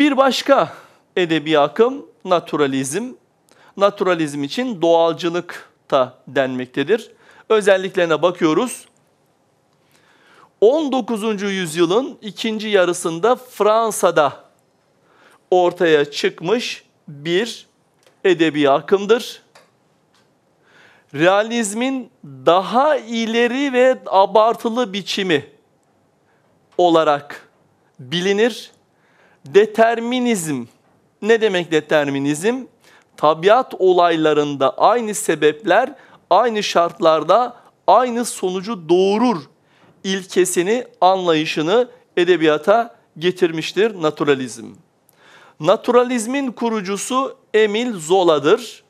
Bir başka edebi akım naturalizm. Naturalizm için doğalcılık da denmektedir. Özelliklerine bakıyoruz. 19. yüzyılın ikinci yarısında Fransa'da ortaya çıkmış bir edebi akımdır. Realizmin daha ileri ve abartılı biçimi olarak bilinir. Determinizm. Ne demek determinizm? Tabiat olaylarında aynı sebepler aynı şartlarda aynı sonucu doğurur ilkesini, anlayışını edebiyata getirmiştir naturalizm. Naturalizmin kurucusu Emil Zola'dır.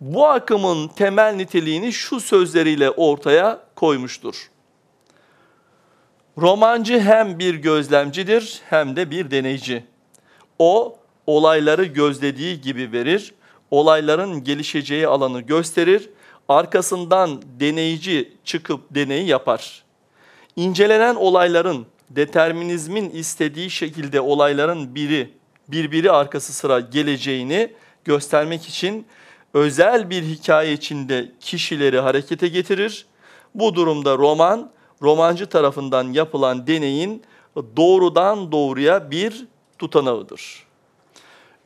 Bu akımın temel niteliğini şu sözleriyle ortaya koymuştur. Romancı hem bir gözlemcidir hem de bir deneyci. O olayları gözlediği gibi verir, olayların gelişeceği alanı gösterir, arkasından deneyici çıkıp deneyi yapar. İncelenen olayların determinizmin istediği şekilde olayların biri birbiri arkası sıra geleceğini göstermek için özel bir hikaye içinde kişileri harekete getirir. Bu durumda roman, romancı tarafından yapılan deneyin doğrudan doğruya bir tutanağıdır.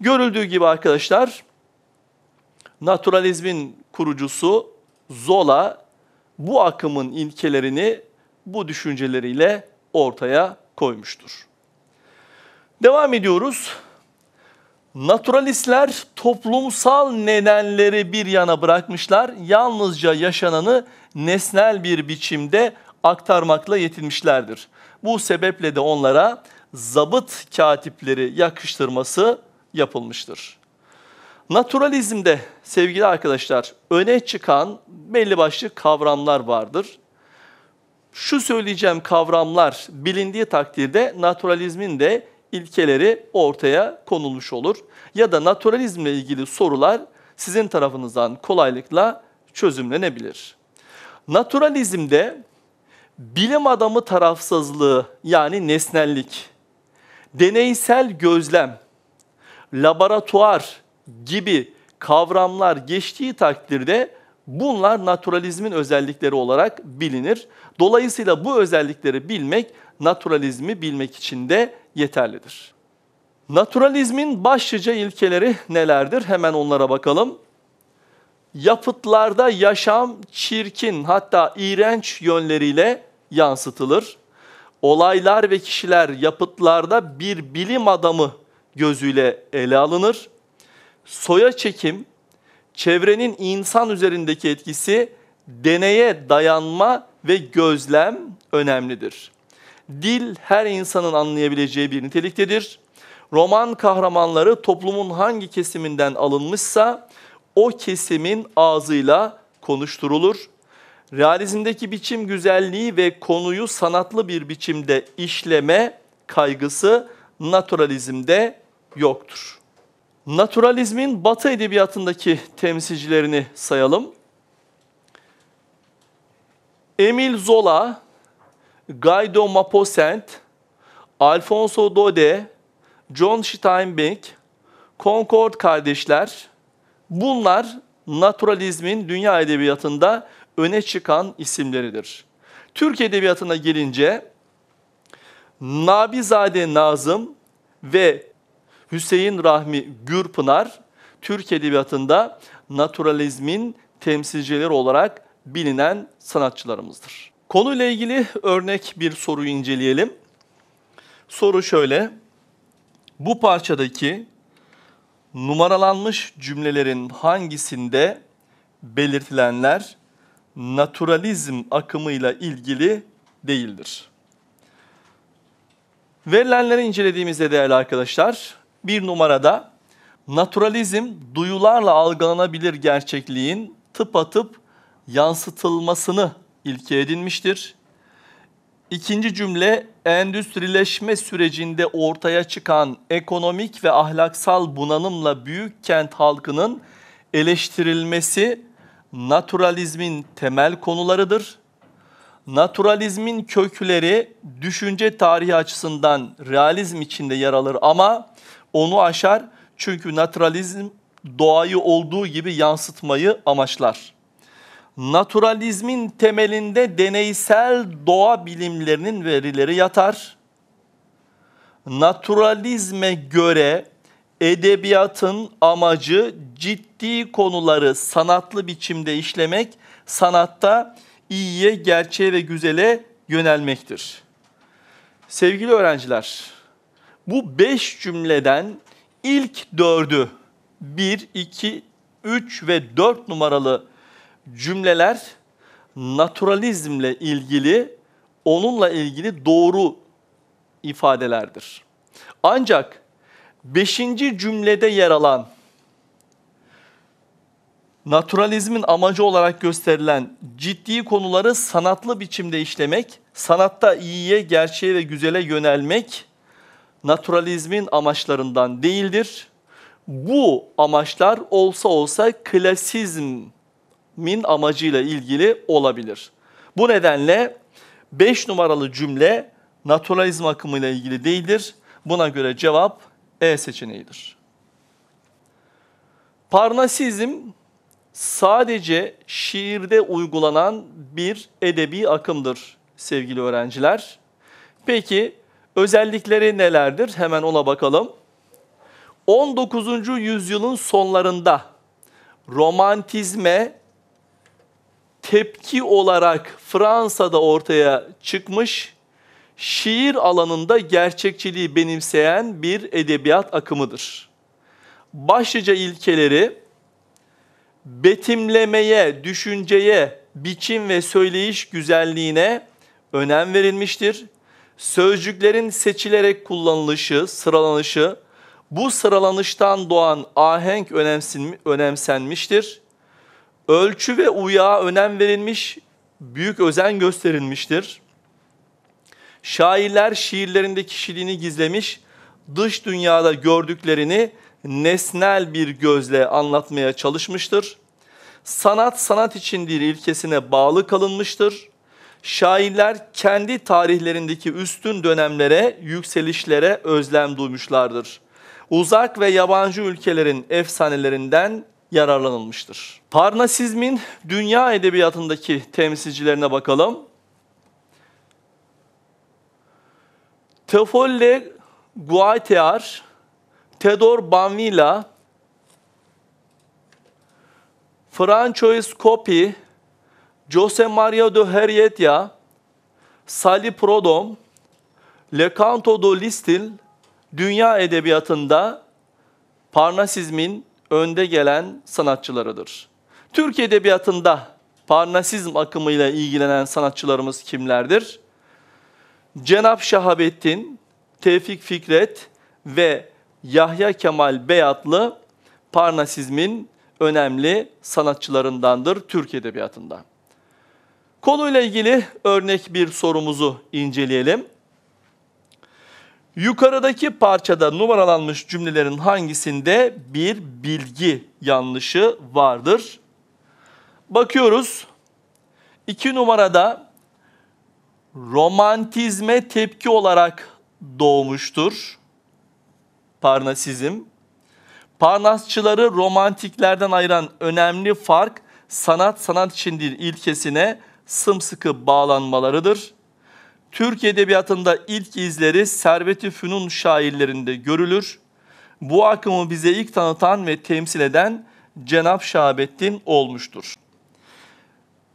Görüldüğü gibi arkadaşlar, naturalizmin kurucusu Zola bu akımın ilkelerini bu düşünceleriyle ortaya koymuştur. Devam ediyoruz. Naturalistler toplumsal nedenleri bir yana bırakmışlar. Yalnızca yaşananı nesnel bir biçimde aktarmakla yetinmişlerdir. Bu sebeple de onlara zabıt katipleri yakıştırması yapılmıştır. Naturalizmde sevgili arkadaşlar öne çıkan belli başlı kavramlar vardır. Şu söyleyeceğim kavramlar bilindiği takdirde naturalizmin de ilkeleri ortaya konulmuş olur. Ya da naturalizmle ilgili sorular sizin tarafınızdan kolaylıkla çözümlenebilir. Naturalizmde bilim adamı tarafsızlığı yani nesnellik, deneysel gözlem, laboratuvar gibi kavramlar geçtiği takdirde bunlar naturalizmin özellikleri olarak bilinir. Dolayısıyla bu özellikleri bilmek naturalizmi bilmek için de yeterlidir. Naturalizmin başlıca ilkeleri nelerdir? Hemen onlara bakalım. Yapıtlarda yaşam çirkin hatta iğrenç yönleriyle yansıtılır. Olaylar ve kişiler yapıtlarda bir bilim adamı gözüyle ele alınır. Soya çekim, çevrenin insan üzerindeki etkisi, deneye dayanma ve gözlem önemlidir. Dil her insanın anlayabileceği bir niteliktedir. Roman kahramanları toplumun hangi kesiminden alınmışsa o kesimin ağzıyla konuşturulur. Realizmdeki biçim güzelliği ve konuyu sanatlı bir biçimde işleme kaygısı naturalizmde yoktur. Naturalizmin Batı edebiyatındaki temsilcilerini sayalım. Emil Zola, Guido Maupassant, Alfonso Daudet, John Steinbeck, Concord kardeşler bunlar naturalizmin dünya edebiyatında öne çıkan isimleridir. Türk edebiyatına gelince Nabizade Nazım ve Hüseyin Rahmi Gürpınar Türk edebiyatında naturalizmin temsilcileri olarak bilinen sanatçılarımızdır. Konuyla ilgili örnek bir soruyu inceleyelim. Soru şöyle. Bu parçadaki numaralanmış cümlelerin hangisinde belirtilenler naturalizm akımıyla ilgili değildir? Verilenleri incelediğimizde değerli arkadaşlar, bir numarada naturalizm duyularla algılanabilir gerçekliğin tıpatıp yansıtılmasını ilke edinmiştir. İkinci cümle endüstrileşme sürecinde ortaya çıkan ekonomik ve ahlaksal bunalımla büyük kent halkının eleştirilmesi naturalizmin temel konularıdır. Naturalizmin kökleri düşünce tarihi açısından realizm içinde yer alır ama onu aşar çünkü naturalizm doğayı olduğu gibi yansıtmayı amaçlar. Naturalizmin temelinde deneysel doğa bilimlerinin verileri yatar. Naturalizme göre edebiyatın amacı ciddi konuları sanatlı biçimde işlemek, sanatta iyiye, gerçeğe ve güzele yönelmektir. Sevgili öğrenciler, bu beş cümleden ilk dördü, bir, iki, üç ve dört numaralı cümleler naturalizmle ilgili, onunla ilgili doğru ifadelerdir. Ancak beşinci cümlede yer alan naturalizmin amacı olarak gösterilen ciddi konuları sanatlı biçimde işlemek, sanatta iyiye, gerçeğe ve güzele yönelmek naturalizmin amaçlarından değildir. Bu amaçlar olsa olsa klasizmin amacıyla ilgili olabilir. Bu nedenle 5 numaralı cümle naturalizm akımıyla ilgili değildir. Buna göre cevap E seçeneğidir. Parnasizm sadece şiirde uygulanan bir edebi akımdır sevgili öğrenciler. Peki özellikleri nelerdir? Hemen ona bakalım. 19. yüzyılın sonlarında romantizme tepki olarak Fransa'da ortaya çıkmış şiir alanında gerçekçiliği benimseyen bir edebiyat akımıdır. Başlıca ilkeleri betimlemeye, düşünceye, biçim ve söyleyiş güzelliğine önem verilmiştir. Sözcüklerin seçilerek kullanılışı, sıralanışı, bu sıralanıştan doğan ahenk önemsenmiştir. Ölçü ve uyağa önem verilmiş, büyük özen gösterilmiştir. Şairler şiirlerinde kişiliğini gizlemiş, dış dünyada gördüklerini nesnel bir gözle anlatmaya çalışmıştır. Sanat sanat içindir ilkesine bağlı kalınmıştır. Şairler kendi tarihlerindeki üstün dönemlere, yükselişlere özlem duymuşlardır. Uzak ve yabancı ülkelerin efsanelerinden yararlanılmıştır. Parnasizmin dünya edebiyatındaki temsilcilerine bakalım. Tefolle Guaitear, Theodor Banvila, Francois Coppi, Jose Maria de Herietia, Sali Prodom, Lecanto do Listil, dünya edebiyatında Parnasizmin önde gelen sanatçılarıdır. Türk edebiyatında Parnasizm akımıyla ilgilenen sanatçılarımız kimlerdir? Cenap Şahabettin, Tevfik Fikret ve Yahya Kemal Beyatlı Parnasizmin önemli sanatçılarındandır Türk Edebiyatı'nda. Konuyla ilgili örnek bir sorumuzu inceleyelim. Yukarıdaki parçada numaralanmış cümlelerin hangisinde bir bilgi yanlışı vardır? Bakıyoruz. İki numarada romantizme tepki olarak doğmuştur. Parnasizm. Parnasçıları romantiklerden ayıran önemli fark sanat sanat içindir ilkesine sımsıkı bağlanmalarıdır. Türk Edebiyatı'nda ilk izleri Servet-i Fünun şairlerinde görülür. Bu akımı bize ilk tanıtan ve temsil eden Cenab Şahabettin olmuştur.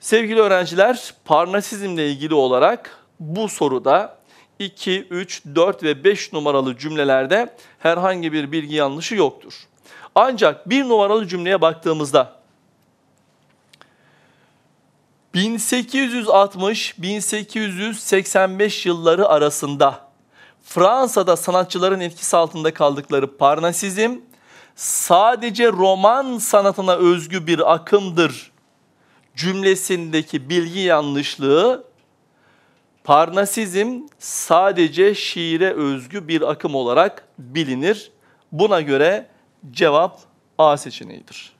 Sevgili öğrenciler, Parnasizmle ilgili olarak bu soruda 2, 3, 4 ve 5 numaralı cümlelerde herhangi bir bilgi yanlışı yoktur. Ancak bir numaralı cümleye baktığımızda 1860-1885 yılları arasında Fransa'da sanatçıların etkisi altında kaldıkları Parnasizm sadece roman sanatına özgü bir akımdır cümlesindeki bilgi yanlışlığı Parnasizm sadece şiire özgü bir akım olarak bilinir. Buna göre cevap A seçeneğidir.